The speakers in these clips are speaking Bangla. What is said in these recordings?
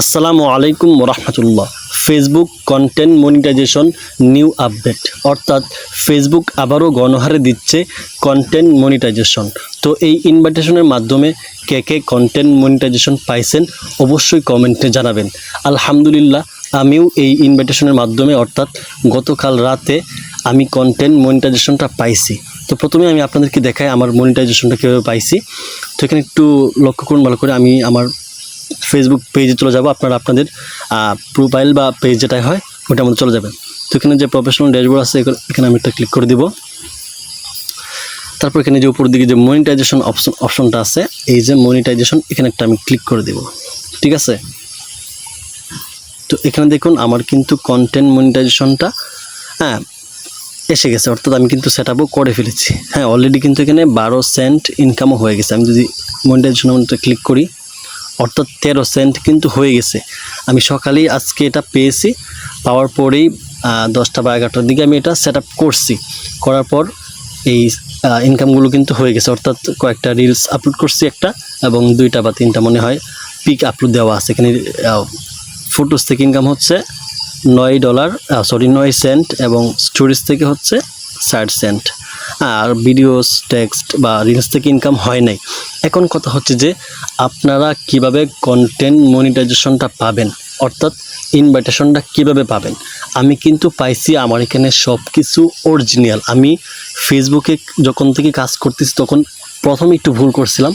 আসসালামু আলাইকুম রহমতুল্লাহ Facebook content monetization new update অর্থাৎ ফেসবুক আবারও গণহারে দিচ্ছে কন্টেন্ট মনিটাইজেশন তো এই ইনভাইটেশনের মাধ্যমে কে কে কন্টেন্ট মনিটাইজেশন পাইছেন অবশ্যই কমেন্টে জানাবেন। আলহামদুলিল্লাহ, আমিও এই ইনভাইটেশনের মাধ্যমে, অর্থাৎ গতকাল রাতে আমি কন্টেন্ট মনিটাইজেশনটা পাইছি। তো প্রথমে আমি আপনাদেরকে দেখাই আমার মনিটাইজেশনটা কীভাবে পাইছি। তো এখানে একটু লক্ষ্য করুন, ভালো করে আমি আমার ফেসবুক পেজে চলে যাব, আপনারা আপনাদের প্রোফাইল বা পেজ যেটাই হয়, ওটার মধ্যে চলে যাবেন। তো এখানে যে প্রফেশনাল ড্যাশবোর্ড আছে, এখানে- আমি একটা ক্লিক করে দিব। তারপর এখানে যে উপর দিকে যে মনিটাইজেশন অপশন অপশনটা আছে, এই যে মনিটাইজেশন এখানে একটা আমি ক্লিক করে দিব। ঠিক আছে? তো এখানে দেখুন, আমার কিন্তু কন্টেন্ট মনিটাইজেশনটা হ্যাঁ এসে গেছে। অর্থাৎ আমি কিন্তু সেট করে ফেলেছি। হ্যাঁ অলরেডি কিন্তু এখানে বারো সেন্ট ইনকামও হয়ে গেছে। আমি যদি মনিটাইজেশন ক্লিক করি অর্থাৎ তেরো সেন্ট কিন্তু হয়ে গেছে। আমি সকালেই আজকে এটা পেয়েছি, পাওয়ার পরেই দশটা বা এগারোটার দিকে আমি এটা সেট করছি। করার পর এই ইনকামগুলো কিন্তু হয়ে গেছে। অর্থাৎ কয়েকটা রিলস আপলোড করছি একটা এবং দুইটা বা তিনটা মনে হয় পিক আপলোড দেওয়া আছে। এখানে ফটোস থেকে ইনকাম হচ্ছে নয় ডলার সরি নয় সেন্ট এবং স্টোরিজ থেকে হচ্ছে ষাট সেন্ট আর ভিডিওস টেক্সট বা রিলস থেকে ইনকাম হয় নাই। এখন কথা হচ্ছে যে, আপনারা কীভাবে কন্টেন্ট মনিটাইজেশনটা পাবেন? অর্থাৎ ইনভাইটেশনটা কীভাবে পাবেন? আমি কিন্তু পাইছি আমার এখানে সব কিছু অরিজিনাল আমি ফেসবুকে যখন থেকে কাজ করতেছি, তখন প্রথমে একটু ভুল করছিলাম,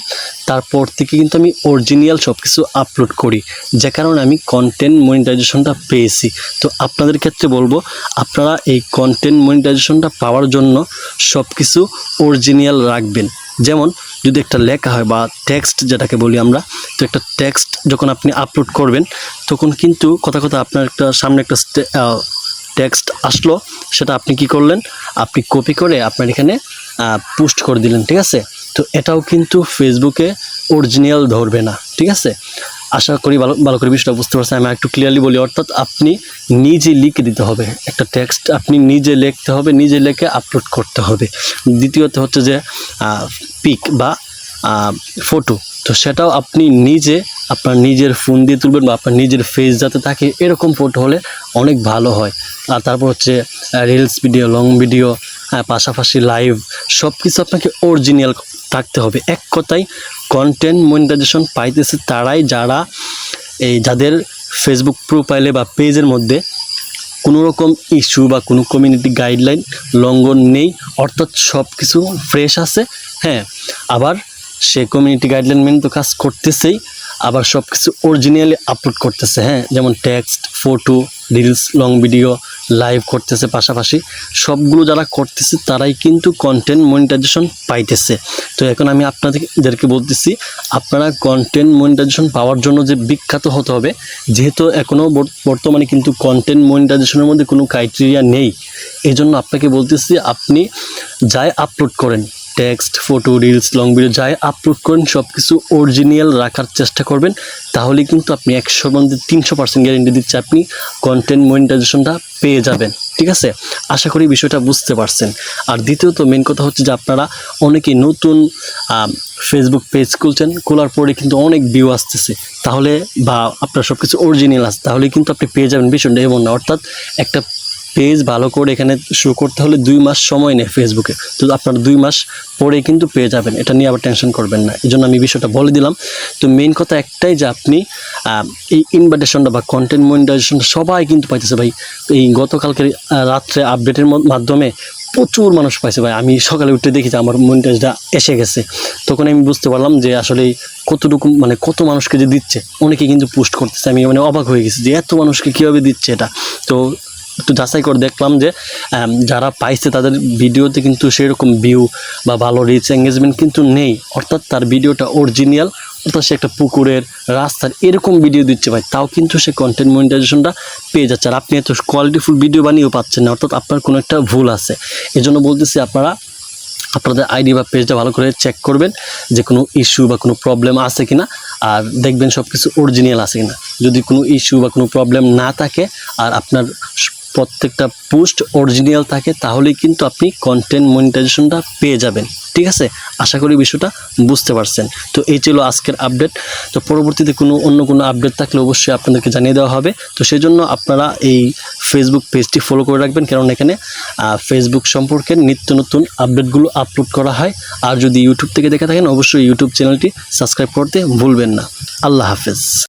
তারপর থেকে কিন্তু আমি অরিজিনাল সব কিছু আপলোড করি, যে কারণে আমি কন্টেন্ট মনিটাইজেশনটা পেয়েছি। তো আপনাদের ক্ষেত্রে বলব, আপনারা এই কন্টেন্ট মনিটাইজেশনটা পাওয়ার জন্য সব কিছু অরিজিনাল রাখবেন। যেমন, যদি একটা লেখা হয় বা টেক্সট যেটাকে বলি আমরা, তো একটা টেক্সট যখন আপনি আপলোড করবেন, তখন কিন্তু কথা কথা আপনার একটা সামনে একটা টেক্সট আসলো, সেটা আপনি কি করলেন? আপনি কপি করে আপনার এখানে পোস্ট করে দিলেন, ঠিক আছে? তো এটাও কিন্তু ফেসবুকে অরিজিনাল ধরবে না, ঠিক আছে? আশা করি ভালো ভালো করে বিষয়টা বুঝতে পারছেন। আমি একটু ক্লিয়ারলি বলি, অর্থাৎ আপনি নিজে লিখে দিতে হবে। একটা টেক্সট আপনি নিজে লিখতে হবে, নিজে লিখে আপলোড করতে হবে। দ্বিতীয়ত হচ্ছে যে পিক বা ফটো তো সেটাও আপনি নিজে, আপনার নিজের ফোন দিয়ে তুলবেন বা আপনার নিজের ফেস যাতে থাকে, এরকম ফটো হলে অনেক ভালো হয়। আর তারপর হচ্ছে রিলস ভিডিও লং ভিডিও পাশাপাশি লাইভ সব কিছু আপনাকে অরিজিনাল থাকতে হবে। এক কথায় কন্টেন্ট মনিটাইজেশন পাইতেছে তারাই যারা এই যাদের ফেসবুক প্রোফাইলে বা পেজের মধ্যে কোনো রকম ইস্যু বা কোনো কমিউনিটি গাইডলাইন লঙ্ঘন নেই, অর্থাৎ সব কিছু ফ্রেশ আছে হ্যাঁ। আবার সে কমিউনিটি গাইডলাইন মেনে তো কাজ করতেছেই, আবার সব কিছু অরিজিনালি আপলোড করতেছে হ্যাঁ। যেমন text photo reels long video live করতেছে পাশাপাশি। সবগুলো যারা করতেছে, তারাই কিন্তু কন্টেন্ট মনিটাইজেশন পাইতেছে। তো এখন আমি আপনাদেরকে বলতেছি, আপনারা কন্টেন্ট মনিটাইজেশন পাওয়ার জন্য যে বিখ্যাত হতে হবে, যেহেতু এখনও বর্তমানে কিন্তু কন্টেন্ট মনিটাইজেশনের মধ্যে কোনো ক্রাইটেরিয়া নেই। এই জন্য আপনাকে বলতেছি, আপনি যাই আপলোড করেন text photo reels long video যাই আপলোড করেন সব কিছু অরিজিনাল রাখার চেষ্টা করবেন। তাহলে কিন্তু আপনি একশোর মধ্যে তিনশো পার্সেন্ট গ্যারেন্টি দিচ্ছে আপনি কন্টেন্ট মনিটাইজেশনটা পেয়ে যাবেন। ঠিক আছে? আশা করি বিষয়টা বুঝতে পারছেন। আর দ্বিতীয়ত মেন কথা হচ্ছে যে আপনারা অনেকেই নতুন ফেসবুক পেজ খুলছেন, খোলার পরে কিন্তু অনেক ভিউ আসতেছে। তাহলে বা আপনার সব কিছু অরিজিনাল আছে। তাহলে কিন্তু আপনি পেয়ে যাবেন বিষয়টা এমন না, অর্থাৎ একটা পেজ ভালো করে এখানে শুরু করতে হলে দুই মাস সময় নেয় ফেসবুকে তো আপনার দুই মাস পরে কিন্তু পেয়ে যাবেন। এটা নিয়ে আবার টেনশন করবেন না। এই জন্য আমি বিষয়টা বলে দিলাম। তো মেন কথা একটাই যে আপনি এই ইনভাইটেশনটা বা কন্টেন্ট মনিটাইজেশনটা সবাই কিন্তু পাইতেছে ভাই। এই গতকালকে রাত্রে আপডেটের মাধ্যমে প্রচুর মানুষ পাইছে ভাই। আমি সকালে উঠে দেখি যে আমার মনিটাইজটা এসে গেছে। তখন আমি বুঝতে পারলাম যে আসলে কতটুকু মানে কত মানুষকে যে দিচ্ছে, অনেকে কিন্তু পোস্ট করতেছে। আমি মানে অবাক হয়ে গেছি যে এত মানুষকে কীভাবে দিচ্ছে এটা। তো একটু যাচাই করে দেখলাম যে যারা পাইছে তাদের ভিডিওতে কিন্তু সেরকম ভিউ বা ভালো রিচ এঙ্গেজমেন্ট কিন্তু নেই। অর্থাৎ তার ভিডিওটা অরিজিনাল অর্থাৎ সে একটা পুকুরের রাস্তার এরকম ভিডিও দিচ্ছে ভাই। তাও কিন্তু সে কন্টেন্ট মনিটাইজেশনটা পেয়ে যাচ্ছে। আর আপনি এত কোয়ালিটিফুল ভিডিও বানিয়েও পাচ্ছেন না। অর্থাৎ আপনার কোনো একটা ভুল আছে। এজন্য বলতেছি আপনারা, আপনাদের আইডি বা পেজটা ভালো করে চেক করবেন যে কোনো ইস্যু বা কোনো প্রবলেম আছে কিনা। আর দেখবেন সব কিছু অরিজিনাল আছে কিনা। যদি কোনো ইস্যু বা কোনো প্রবলেম না থাকে, আর আপনার প্রত্যেকটা পোস্ট অরিজিনাল থাকে, তাহলেই কিন্তু আপনি কন্টেন্ট মনিটাইজেশনটা পেয়ে যাবেন। ঠিক আছে? আশা করি বিষয়টা বুঝতে পারছেন। তো এই ছিল আজকের আপডেট তো পরবর্তীতে কোনো অন্য কোনো আপডেট থাকলে অবশ্যই আপনাদেরকে জানিয়ে দেওয়া হবে। তো সেই জন্য আপনারা এই ফেসবুক পেজটি ফলো করে রাখবেন, কারণ এখানে ফেসবুক সম্পর্কে নিত্য নতুন আপডেটগুলো আপলোড করা হয়। আর যদি ইউটিউব থেকে দেখে থাকেন, অবশ্যই ইউটিউব চ্যানেলটি সাবস্ক্রাইব করতে ভুলবেন না। আল্লাহ হাফেজ।